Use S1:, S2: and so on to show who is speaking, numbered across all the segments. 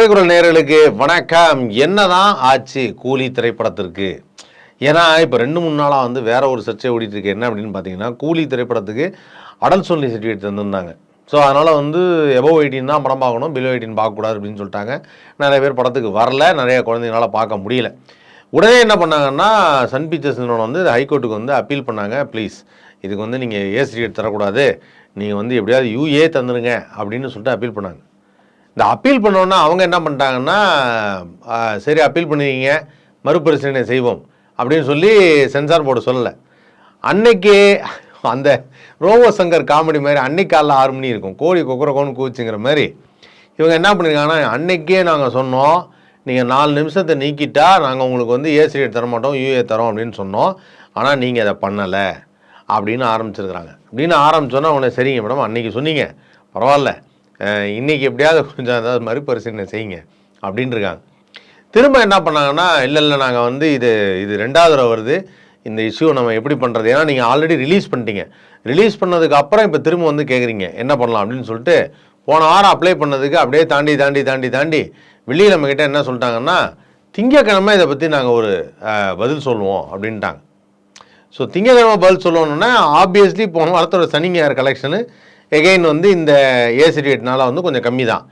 S1: திரைக்குறள் நேர்களுக்கு வணக்கம். என்னதான் ஆச்சு கூலி திரைப்படத்திற்கு? ஏன்னா இப்போ ரெண்டு மூணு நாளாக வந்து வேற ஒரு சர்ச்சை ஓடிட்டு இருக்கு. என்ன அப்படின்னு பார்த்தீங்கன்னா கூலி திரைப்படத்துக்கு அடல் சொல்லி சர்டிஃபிகேட் தந்திருந்தாங்க. ஸோ அதனால் வந்து எபோ எயிட்டின் தான் படம் பார்க்கணும் பிலோ எயிட்டின் பார்க்கக்கூடாது அப்படின்னு சொல்லிட்டாங்க. நிறைய பேர் படத்துக்கு வரல நிறைய குழந்தைங்களால பார்க்க முடியல. உடனே என்ன பண்ணாங்கன்னா சன் பிக்சர்ஸ் நிறுவனம் வந்து ஹைகோர்ட்டுக்கு வந்து அப்பீல் பண்ணாங்க. ப்ளீஸ் இதுக்கு வந்து நீங்கள் ஏ சர்டிஃபிகேட் தரக்கூடாது. நீங்கள் வந்து எப்படியாவது யூஏ தந்துடுங்க அப்படின்னு சொல்லிட்டு அப்பீல் பண்ணாங்க. இந்த அப்பீல் பண்ணோன்னா அவங்க என்ன பண்ணிட்டாங்கன்னா சரி அப்பீல் பண்ணுவீங்க மறுபரிசீலனை செய்வோம் அப்படின்னு சொல்லி சென்சார் போர்டு சொல்லலை. அன்னைக்கு அந்த ரோபோ சங்கர் காமெடி மாதிரி அன்னைக்கு காலைல ஆறு மணி இருக்கும். கோழி குக்கரகோன்னு கூச்சுங்கிற மாதிரி. இவங்க என்ன பண்ணியிருக்காங்கன்னா அன்னைக்கே நாங்கள் சொன்னோம் நீங்கள் நாலு நிமிஷத்தை நீக்கிட்டா நாங்கள் உங்களுக்கு வந்து ஏசி தர மாட்டோம் யூஏ தரோம் அப்படின்னு சொன்னோம். ஆனால் நீங்கள் அதை பண்ணலை அப்படின்னு ஆரம்பிச்சிருக்கிறாங்க. அப்படின்னு ஆரம்பிச்சோன்னா உடனே சரிங்க மேடம் அன்றைக்கி சொன்னீங்க பரவாயில்ல இன்றைக்கி இன்னைக்கு எப்படியாவது கொஞ்சம் அதாவது மறுபரிசீலனை செய்யுங்க அப்படின்னு இருக்காங்க திரும்ப என்ன பண்ணாங்கன்னா இல்லை இல்லை நாங்கள் வந்து இது இது ரெண்டாவது தடவை வருது. இந்த இஷ்யூ நம்ம எப்படி பண்ணுறது ஏன்னா நீங்கள் ஆல்ரெடி ரிலீஸ் பண்ணிட்டீங்க. ரிலீஸ் பண்ணதுக்கு அப்புறம் இப்போ திரும்ப வந்து கேட்குறீங்க என்ன பண்ணலாம் அப்படின்னு சொல்லிட்டு போன வாரம் அப்ளை பண்ணதுக்கு அப்படியே தாண்டி தாண்டி தாண்டி தாண்டி வெளியில் நம்மக்கிட்ட என்ன சொல்லிட்டாங்கன்னா திங்கக்கிழமை இதை பற்றி நாங்கள் ஒரு பதில் சொல்லுவோம் அப்படின்ட்டாங்க. ஸோ திங்கக்கிழமை பதில் சொல்லணுன்னா ஆப்வியஸ்லி போன வாரத்தோட சனி ஞாயிறு கலெக்ஷனு எகைன் வந்து இந்த ஏ சர்டிஃபிகேட்னால வந்து கொஞ்சம் கம்மி தான்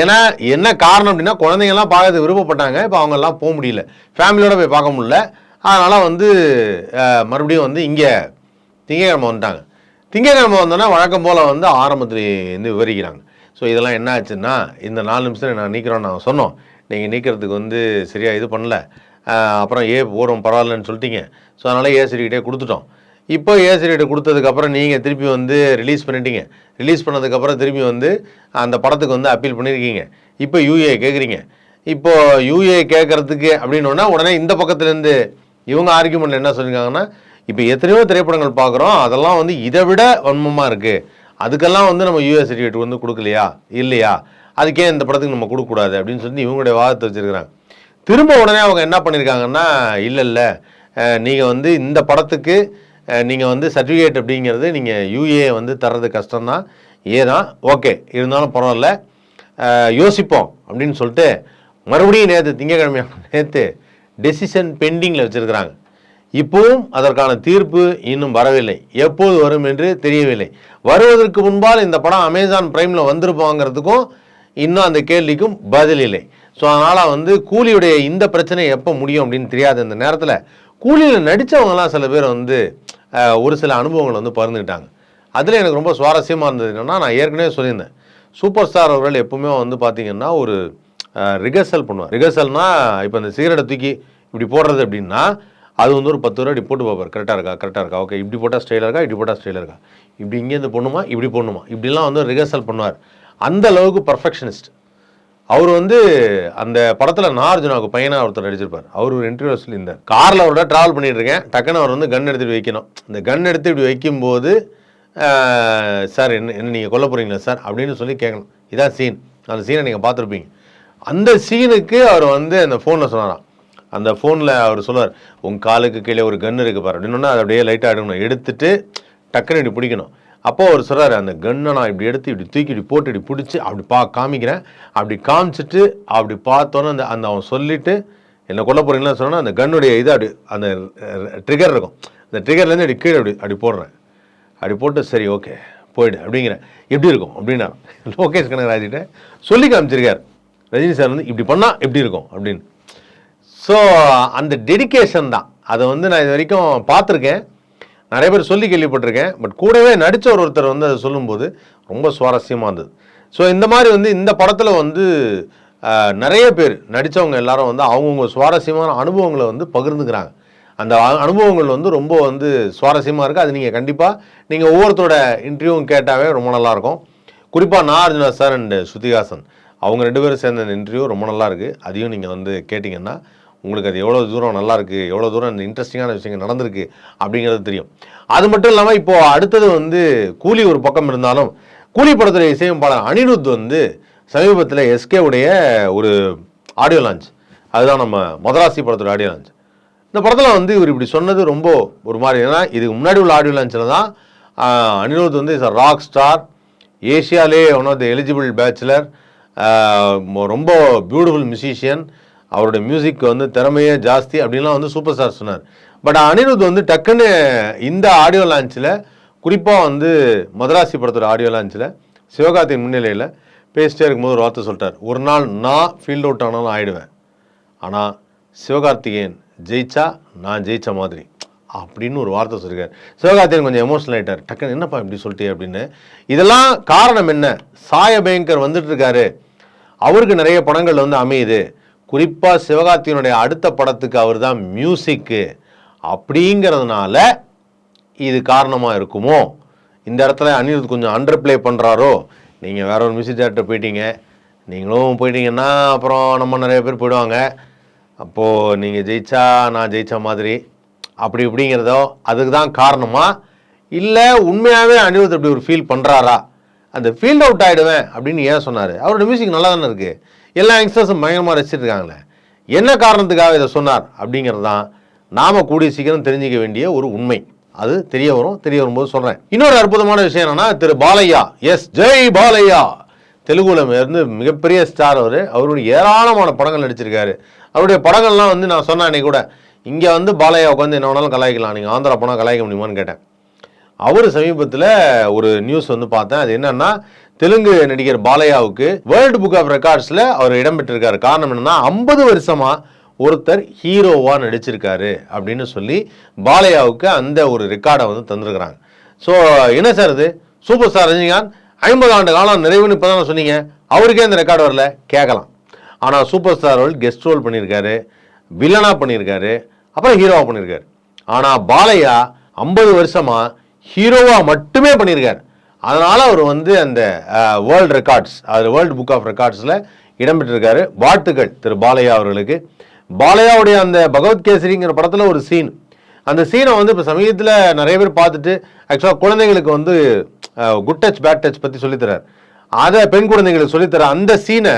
S1: ஏன்னா என்ன காரணம் அப்படின்னா குழந்தைங்கலாம் பார்க்கறது விருப்பப்பட்டாங்க இப்போ அவங்கெல்லாம் போக முடியல. ஃபேமிலியோடு போய் பார்க்க முடியல. அதனால் வந்து மறுபடியும் வந்து இங்கே திங்கக்கிழமை வந்துட்டாங்க. திங்கக்கிழமை வந்தோன்னா வழக்கம் போல் வந்து ஆரம்பத்தில் வந்து விவரிக்கிறாங்க. ஸோ இதெல்லாம் என்ன ஆச்சுன்னா இந்த நாலு நிமிஷத்தில் நான் நீக்கிறோன்னு நான் சொன்னோம். நீங்கள் நீக்கிறதுக்கு வந்து சரியாக இது பண்ணல. அப்புறம் ஏ போகிறோம் பரவாயில்லன்னு சொல்லிட்டீங்க. ஸோ அதனால் ஏ சரிக்கிட்டே கொடுத்துட்டோம். இப்போ ஏ சர்டிஃபிகேட் கொடுத்ததுக்கப்புறம் நீங்கள் திருப்பி வந்து ரிலீஸ் பண்ணிட்டீங்க. ரிலீஸ் பண்ணதுக்கப்புறம் திருப்பி வந்து அந்த படத்துக்கு வந்து அப்பீல் பண்ணியிருக்கீங்க இப்போ யூஏ கேட்குறீங்க இப்போ யூஏ கேட்குறதுக்கு அப்படின்னோன்னா உடனே இந்த பக்கத்துலேருந்து இவங்க ஆர்கியூமெண்ட் என்ன சொல்லியிருக்காங்கன்னா இப்போ எத்தனையோ திரைப்படங்கள் பார்க்குறோம் அதெல்லாம் வந்து இதை விட வன்மமாக இருக்குது அதுக்கெல்லாம் வந்து நம்ம யூஏ சர்டிஃபிகேட் வந்து கொடுக்கலையா? இல்லையா? அதுக்கே இந்த படத்துக்கு நம்ம கொடுக்கக்கூடாது அப்படின்னு சொல்லி இவங்களுடைய வாதத்தை வச்சுருக்கிறாங்க. திரும்ப உடனே அவங்க என்ன பண்ணியிருக்காங்கன்னா இல்லை இல்லை நீங்கள் வந்து இந்த படத்துக்கு நீங்கள் வந்து சர்டிஃபிகேட் அப்படிங்கிறது நீங்கள் யூஏ வந்து தர்றது கஷ்டம்தான். ஏ ஓகே இருந்தாலும் பரவாயில்ல. யோசிப்போம் அப்படின்னு சொல்லிட்டு மறுபடியும் நேற்று திங்கக்கிழமை நேற்று டெசிஷன் பெண்டிங்கில் வச்சுருக்கிறாங்க. இப்போவும் அதற்கான தீர்ப்பு இன்னும் வரவில்லை. எப்போது வரும் என்று தெரியவில்லை. வருவதற்கு முன்பால் இந்த படம் அமேசான் பிரைமில் வந்திருப்பாங்கிறதுக்கும் இன்னும் அந்த கேள்விக்கும் பதில் இல்லை. ஸோ அதனால் வந்து கூலியுடைய இந்த பிரச்சனை எப்போ முடியும் அப்படின்னு தெரியாது. இந்த நேரத்தில் கூலியில் நடித்தவங்கலாம் சில பேர் வந்து ஒரு சில அனுபவங்களை வந்து பகிர்ந்துக்கிட்டாங்க. அதில் எனக்கு ரொம்ப சுவாரஸ்யமாக இருந்தது என்னென்னா நான் ஏற்கனவே சொல்லியிருந்தேன். சூப்பர் ஸ்டார் அவர்கள் எப்பவுமே வந்து பார்த்தீங்கன்னா ஒரு ரிகர்சல் பண்ணுவார். ரிகர்சல்னால் இப்போ இந்த சிகரெட்டை தூக்கி இப்படி போடுறது அப்படின்னா அது வந்து ஒரு பத்து ரூபா இப்படி போட்டு பார்ப்பார். கரெக்டாக இருக்கா? கரெக்டாக இருக்கா? ஓகே இப்படி போட்டால் ஸ்டைலாக இருக்கா? இப்படி போட்டால் ஸ்டைலாக இருக்கா? இப்படி இங்கேருந்து பொண்ணுமா இப்படி பொண்ணுமா இப்படிலாம் வந்து ரிகர்சல் பண்ணுவார். அந்த அளவுக்கு பர்ஃபெக்ஷனிஸ்ட் அவர் வந்து அந்த படத்தில் நாகார்ஜுனாவுக்கு பையனாக ஒருத்தர் நடிச்சிருப்பார். அவர் ஒரு இன்டர்வியூ சொல்லியிருந்தார். காரில் அவரோட ட்ராவல் பண்ணிகிட்டு இருக்கேன். டக்குன்னு அவர் வந்து கன் எடுத்துகிட்டு வைக்கணும். இந்த கன் எடுத்து இப்படி வைக்கும்போது சார் என்ன என்ன நீங்கள் கொல்ல போகிறீங்களா சார்? அப்படின்னு சொல்லி கேட்கணும். இதான் சீன் அந்த சீனை நீங்கள் பார்த்துருப்பீங்க. அந்த சீனுக்கு அவர் வந்து அந்த ஃபோனில் சொன்னாராம். அந்த ஃபோனில் அவர் சொல்லுவார் உங்கள் காலுக்கு கீழே ஒரு கன் இருக்குது பாரு. அப்படின்னா அதை அப்படியே லைட்டாக எடுக்கணும். எடுத்துட்டு டக்குன்னு இப்படி பிடிக்கணும். அப்போ அவர் சொல்கிறாரு அந்த கன்னை நான் இப்படி எடுத்து இப்படி தூக்கி இப்படி போட்டு இப்படி பிடிச்சி அப்படி பா காமிக்கிறேன். அப்படி காமிச்சிட்டு அப்படி பார்த்தோன்னே அந்த அந்த அவன் சொல்லிவிட்டு என்ன கொல்ல போறீங்களா? சொன்னால் அந்த கன்னுடைய இது அப்படி அந்த ட்ரிகர் இருக்கும். அந்த ட்ரிகர்லேருந்து அப்படி கீழே அப்படி அப்படி போடுறேன். அப்படி போட்டு சரி ஓகே போயிடு அப்படிங்கிறேன். எப்படி இருக்கும்? அப்படின்னா லோகேஷ் கனகராஜிட்ட சொல்லி காமிச்சிருக்கார். ரஜினி சார் வந்து இப்படி பண்ணால் எப்படி இருக்கும்? அப்படின்னு. ஸோ அந்த டெடிகேஷன் தான். அதை வந்து நான் இது வரைக்கும் பார்த்துருக்கேன். நிறைய பேர் சொல்லி கேள்விப்பட்டிருக்கேன் பட் கூடவே நடித்த ஒரு ஒருத்தர் வந்து அதை சொல்லும்போது ரொம்ப சுவாரஸ்யமாக இருந்தது. ஸோ இந்த மாதிரி வந்து இந்த படத்தில் வந்து நிறைய பேர் நடித்தவங்க எல்லாரும் வந்து அவங்கவுங்க சுவாரஸ்யமான அனுபவங்களை வந்து பகிர்ந்துக்கிறாங்க. அந்த அனுபவங்கள் வந்து ரொம்ப வந்து சுவாரஸ்யமாக இருக்குது அது நீங்கள் கண்டிப்பாக நீங்கள் ஒவ்வொருத்தரோட இன்டர்வியூவும் கேட்டாவே ரொம்ப நல்லாயிருக்கும். குறிப்பாக நாகார்ஜுனா சார் அண்ட் ஸ்ருதிஹாசன் அவங்க ரெண்டு பேரும் சேர்ந்த இன்டர்வியூ ரொம்ப நல்லா இருக்குது அதையும் நீங்கள் வந்து கேட்டிங்கன்னா உங்களுக்கு அது எவ்வளோ தூரம் நல்லாயிருக்கு எவ்வளோ தூரம் இந்த இன்ட்ரெஸ்டிங்கான விஷயங்கள் நடந்திருக்கு அப்படிங்கிறது தெரியும். அது மட்டும் இல்லாமல் இப்போது அடுத்தது வந்து கூலி ஒரு பக்கம் இருந்தாலும் கூலி படத்துடைய இசையமைப்பாளர் அனிருத் வந்து சமீபத்தில் எஸ்கே உடைய ஒரு ஆடியோ லான்ச் அதுதான் நம்ம மதராசி படத்தோட ஆடியோ லான்ச் இந்த படத்தில் வந்து இவர் இப்படி சொன்னது ரொம்ப ஒரு மாதிரி ஏன்னா இதுக்கு முன்னாடி உள்ள ஆடியோ லான்ச்சில் தான் அனிருத் வந்து is a rock star ஏஷியாலே one of the eligible bachelor ரொம்ப பியூட்டிஃபுல் மியூசிஷியன் அவருடைய மியூசிக் வந்து திறமையே ஜாஸ்தி அப்படின்லாம் வந்து சூப்பர் ஸ்டார் சொன்னார். பட் அனிருத் வந்து டக்குன்னு இந்த ஆடியோ லான்ச்சில் குறிப்பாக வந்து மதராசி படத்தோட ஆடியோ லான்ச்சில் சிவகார்த்தியின் முன்னிலையில் பேசிட்டே இருக்கும்போது ஒரு வார்த்தை சொல்லிட்டார். ஒரு நாள் நான் ஃபீல்ட் அவுட் ஆனாலும் ஆயிடுவேன். ஆனால் சிவகார்த்திகேயன் ஜெயிச்சா நான் ஜெயித்த மாதிரி. அப்படின்னு ஒரு வார்த்தை சொல்லியிருக்காரு சிவகார்த்திகேயன் கொஞ்சம் எமோஷனல் ஆகிட்டார் டக்குன்னு என்னப்பா இப்படி சொல்லிட்டே அப்படின்னு. இதெல்லாம் காரணம் என்ன? சாய பயங்கர் வந்துட்டு இருக்காரு. அவருக்கு நிறைய படங்கள் வந்து அமையுது. குறிப்பாக சிவகார்த்திகனுடைய அடுத்த படத்துக்கு அவர் தான் மியூசிக்கு அப்படிங்கிறதுனால இது காரணமாக இருக்குமோ? இந்த இடத்துல அனிருத் கொஞ்சம் அண்டர் ப்ளே பண்ணுறாரோ நீங்கள் வேற ஒரு மியூசிக் டேரக்டர் போயிட்டீங்க. நீங்களும் போயிட்டீங்கன்னா அப்புறம் நம்ம நிறைய பேர் போயிடுவாங்க. அப்போது நீங்கள் ஜெயிச்சா நான் ஜெயித்த மாதிரி. அப்படி இப்படிங்கிறதோ அதுக்கு தான் காரணமா? இல்லை உண்மையாகவே அனிருத் அப்படி ஒரு ஃபீல் பண்ணுறாரா அந்த ஃபீல்ட் அவுட் ஆகிடுவேன் அப்படின்னு ஏன் சொன்னார்? அவரோட மியூசிக் நல்லா தானே இருக்குது எல்லா யங்ஸ்டர்ஸும் பயங்கரமாக ரசிச்சிருக்காங்களே என்ன காரணத்துக்காக இதை சொன்னார் அப்படிங்கிறது தான் நாம் கூடிய சீக்கிரம் தெரிஞ்சிக்க வேண்டிய ஒரு உண்மை. அது தெரிய வரும் தெரிய வரும்போது சொல்கிறேன் இன்னொரு அற்புதமான விஷயம் என்னென்னா திரு பாலையா. எஸ் ஜெய் பாலையா. தெலுங்குல இருந்து மிகப்பெரிய ஸ்டார் அவர். அவருடைய ஏராளமான படங்கள் நடிச்சிருக்காரு. அவருடைய படங்கள்லாம் வந்து நான் சொன்னேன் அன்னைக்கு கூட. இங்கே வந்து பாலையா உட்காந்து என்ன வேணாலும் கலாய்க்கலாம். நீங்கள் ஆந்திரா போனால் கலாய்க்க முடியுமான்னு கேட்டேன். அவர் சமீபத்தில் ஒரு நியூஸ் வந்து பார்த்தேன். அது என்னென்னா தெலுங்கு நடிகர் பாலையாவுக்கு வேர்ல்டு புக் ஆஃப் ரெக்கார்ட்ஸில் அவர் இடம்பெற்றிருக்காரு. காரணம் என்னன்னா ஐம்பது வருஷமா ஒருத்தர் ஹீரோவாக நடிச்சிருக்காரு அப்படின்னு சொல்லி பாலையாவுக்கு அந்த ஒரு ரெக்கார்டை வந்து தந்திருக்கிறாங்க. ஸோ என்ன சார் இது? சூப்பர் ஸ்டார் ரஜினிகாந்த் ஐம்பது ஆண்டு காலம் நிறைவுன்னு இப்போ தானே சொன்னீங்க. அவருக்கே அந்த ரெக்கார்டு வரல? கேட்கலாம். ஆனால் super star role guest role பண்ணியிருக்காரு வில்லனாக பண்ணியிருக்காரு அப்புறம் ஹீரோவாக பண்ணியிருக்காரு. ஆனால் பாலையா ஐம்பது வருஷமாக ஹீரோவாக மட்டுமே பண்ணியிருக்காரு. அதனால் அவர் வந்து அந்த வேர்ல்டு ரெக்கார்ட்ஸ் அது வேர்ல்டு புக் ஆஃப் ரெக்கார்ட்ஸில் இடம்பெற்றிருக்காரு. வாழ்த்துக்கள் திரு பாலையா அவர்களுக்கு. பாலையாவுடைய அந்த பகவத் கேசரிங்கிற படத்தில் ஒரு சீன் அந்த சீனை வந்து இப்போ சமீபத்தில் நிறைய பேர் பார்த்துட்டு ஆக்சுவலாக குழந்தைங்களுக்கு வந்து குட் டச் பேட் டச் பற்றி சொல்லித்தரார் அதை பெண் குழந்தைங்களுக்கு சொல்லித்தர அந்த சீனை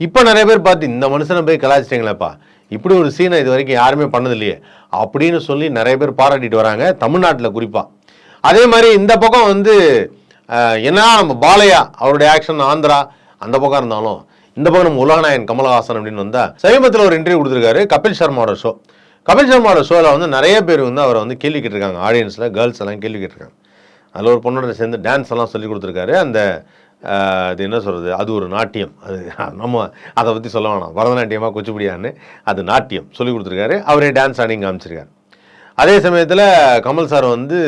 S1: இப்போ நிறைய பேர் பார்த்து இந்த மனுஷனை போய் கலாச்சிட்டிங்களேப்பா இப்படி ஒரு சீனை இது வரைக்கும் யாருமே பண்ணதில்லையே. அப்படின்னு சொல்லி நிறைய பேர் பாராட்டிட்டு வராங்க தமிழ்நாட்டில் குறிப்பாக அதே மாதிரி இந்த பக்கம் வந்து ஏன்னா என்ன நம்ம பாலையா அவருடைய ஆக்ஷன் ஆந்திரா அந்த பக்கம் இருந்தாலும் இந்த பக்கம் நம்ம உலகநாயன் கமலஹாசன் அப்படின்னு வந்தால் சமீபத்தில் ஒரு இன்டர்வியூ கொடுத்துருக்காரு கபில் சர்மாவோட ஷோ கபில் சர்மாவோட ஷோவில் வந்து நிறைய பேர் வந்து அவரை வந்து கேள்வி கேட்டிருக்காங்க. ஆடியன்ஸில் கேர்ள்ஸ் எல்லாம் கேள்வி கேட்டிருக்காங்க. அதில் ஒரு பொண்ணோட சேர்ந்து டான்ஸ் எல்லாம் சொல்லி கொடுத்துருக்காரு. அந்த அது என்ன சொல்கிறது அது ஒரு நாட்டியம். அது நம்ம அதை பற்றி சொல்ல வேணாம். பரதநாட்டியமாக குச்சிப்புடியான்னு அது நாட்டியம் சொல்லி கொடுத்துருக்காரு. அவரே டான்ஸ் ஆடி காமிச்சிருக்காரு. அதே சமயத்தில் கமல் சார் வந்து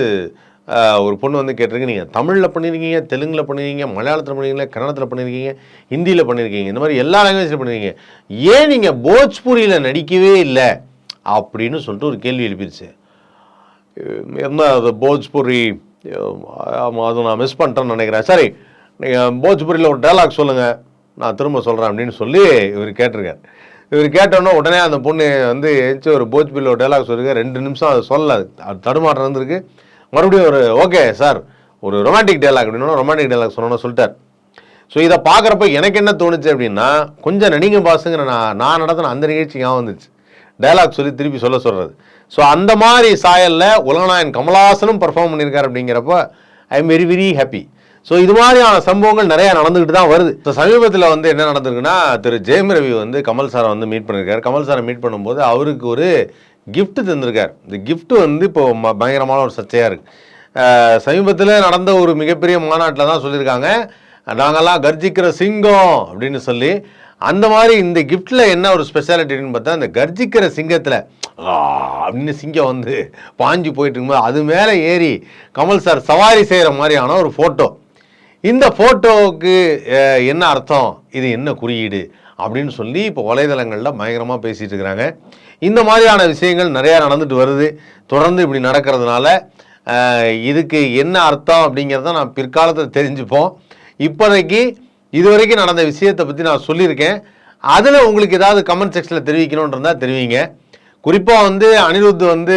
S1: ஒரு பொண்ணு வந்து கேட்டிருக்கு நீங்கள் தமிழில் பண்ணியிருக்கீங்க தெலுங்கில் பண்ணியிருக்கீங்க மலையாளத்தில் பண்ணியிருக்கீங்க கன்னடத்தில் பண்ணியிருக்கீங்க ஹிந்தியில் பண்ணியிருக்கீங்க இந்த மாதிரி எல்லா லாங்குவேஜில் பண்ணியிருக்கீங்க ஏன் நீங்கள் போஜ்பூரியில் நடிக்கவே இல்லை? அப்படின்னு சொல்லிட்டு ஒரு கேள்வி எழுப்பிடுச்சு என்ன அது போஜ்பூரி? ஆமாம் அது நான் மிஸ் பண்ணிட்டேன்னு நினைக்கிறேன். சரி நீங்கள் போஜ்பூரியில் ஒரு டைலாக் சொல்லுங்கள் நான் திரும்ப சொல்கிறேன் அப்படின்னு சொல்லி இவர் கேட்டிருக்கார். இவர் கேட்டோன்னே உடனே அந்த பொண்ணு வந்து எச்சு ஒரு போஜ்பூரியில் ஒரு டைலாக் சொல்லிருக்க ரெண்டு நிமிஷம் அதை சொல்லலை. அது தடுமாற்றம் இருந்திருக்கு. மறுபடியும் ஒரு ஓகே சார் ஒரு ரொமான்டிக் டைலாக் அப்படின்னா ரொமான்டிக் டைலாக் சொல்லணும்னு சொல்லிட்டார். ஸோ இதை பார்க்குறப்ப எனக்கு என்ன தோணுச்சு அப்படின்னா கொஞ்சம் நடிங்க பாசுங்கிற நான் நான் நடத்தின அந்த நிகழ்ச்சி ஞாபகம் வந்துச்சு. டைலாக் சொல்லி திருப்பி சொல்ல சொல்கிறது ஸோ அந்த மாதிரி சாயலில் உலகநாயன் கமலஹாசனும் பர்ஃபார்ம் பண்ணியிருக்காரு அப்படிங்கிறப்ப I am very very happy so இது மாதிரியான சம்பவங்கள் நிறையா நடந்துக்கிட்டு தான் வருது. இப்போ சமீபத்தில் வந்து என்ன நடந்திருக்குன்னா திரு. ஜெயம் ரவி வந்து கமல் சாரை வந்து மீட் பண்ணியிருக்காரு. கமல் சாரை மீட் பண்ணும்போது அவருக்கு ஒரு கிஃப்ட்டு தந்திருக்கார். இந்த கிஃப்ட்டு வந்து இப்போ ம- பயங்கரமான ஒரு சர்ச்சையாக இருக்குது சமீபத்தில் நடந்த ஒரு மிகப்பெரிய மாநாட்டில் தான் சொல்லியிருக்காங்க. நாங்கள்லாம் கர்ஜிக்கிற சிங்கம் அப்படின்னு சொல்லி. அந்த மாதிரி இந்த கிஃப்டில் என்ன ஒரு ஸ்பெஷாலிட்டின்னு பார்த்தா இந்த கர்ஜிக்கிற சிங்கத்தில் அப்படின்னு சிங்கம் வந்து பாஞ்சு போயிட்டு இருக்கும்போது அது மேலே ஏறி கமல் சார் சவாரி செய்கிற மாதிரியான ஒரு ஃபோட்டோ இந்த ஃபோட்டோவுக்கு என்ன அர்த்தம்? இது என்ன குறியீடு? அப்படின்னு சொல்லி இப்போ வலைதளங்களில் பயங்கரமாக பேசிகிட்டு இருக்கிறாங்க. இந்த மாதிரியான விஷயங்கள் நிறையா நடந்துட்டு வருது. தொடர்ந்து இப்படி நடக்கிறதுனால இதுக்கு என்ன அர்த்தம் அப்படிங்கிறத நான் பிற்காலத்தில் தெரிஞ்சுப்போம். இப்போதைக்கு இதுவரைக்கும் நடந்த விஷயத்தை பற்றி நான் சொல்லியிருக்கேன். அதில் உங்களுக்கு ஏதாவது கமெண்ட் செக்ஷனில் தெரிவிக்கணும்னு இருந்தால் தெரிவிங்க. குறிப்பாக வந்து அனிருத் வந்து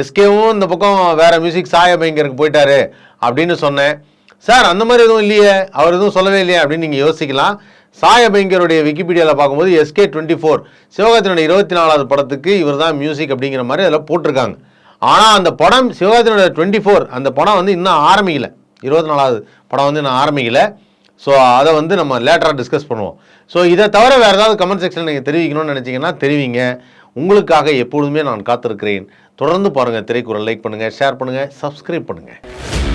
S1: எஸ்கேவும் இந்த பக்கம் வேறு மியூசிக் சாய பயங்கருக்கு போயிட்டாரு அப்படின்னு சொன்னேன். சார் அந்த மாதிரி எதுவும் இல்லையே. அவர் எதுவும் சொல்லவே இல்லையே அப்படின்னு நீங்கள் யோசிக்கலாம். சாயபயங்கருடைய விக்கிபீடியாவில் பார்க்கும்போது எஸ்கே டுவெண்ட்டி ஃபோர் சிவகார்த்தினுடைய இருபத்தி நாலாவது படத்துக்கு இவர் தான் மியூசிக் அப்படிங்கிற மாதிரி அதில் போட்டிருக்காங்க. ஆனால் அந்த படம் சிவகார்த்தினுடைய டுவெண்ட்டி ஃபோர் அந்த படம் வந்து இன்னும் ஆரம்பிக்கல. இருபத்தி நாலாவது படம் வந்து இன்னும் ஆரம்பிக்கல. ஸோ அதை வந்து நம்ம லேட்டராக டிஸ்கஸ் பண்ணுவோம். ஸோ இதை தவிர வேறு ஏதாவது கமெண்ட் செக்ஷன் நீங்கள் தெரிவிக்கணும்னு நினச்சிங்கன்னா தெரிவிங்க. உங்களுக்காக எப்பொழுதுமே நான் காத்திருக்கிறேன். தொடர்ந்து பாருங்கள் திரைக்குறள் லைக் பண்ணுங்கள் ஷேர் பண்ணுங்கள் சப்ஸ்கிரைப் பண்ணுங்கள்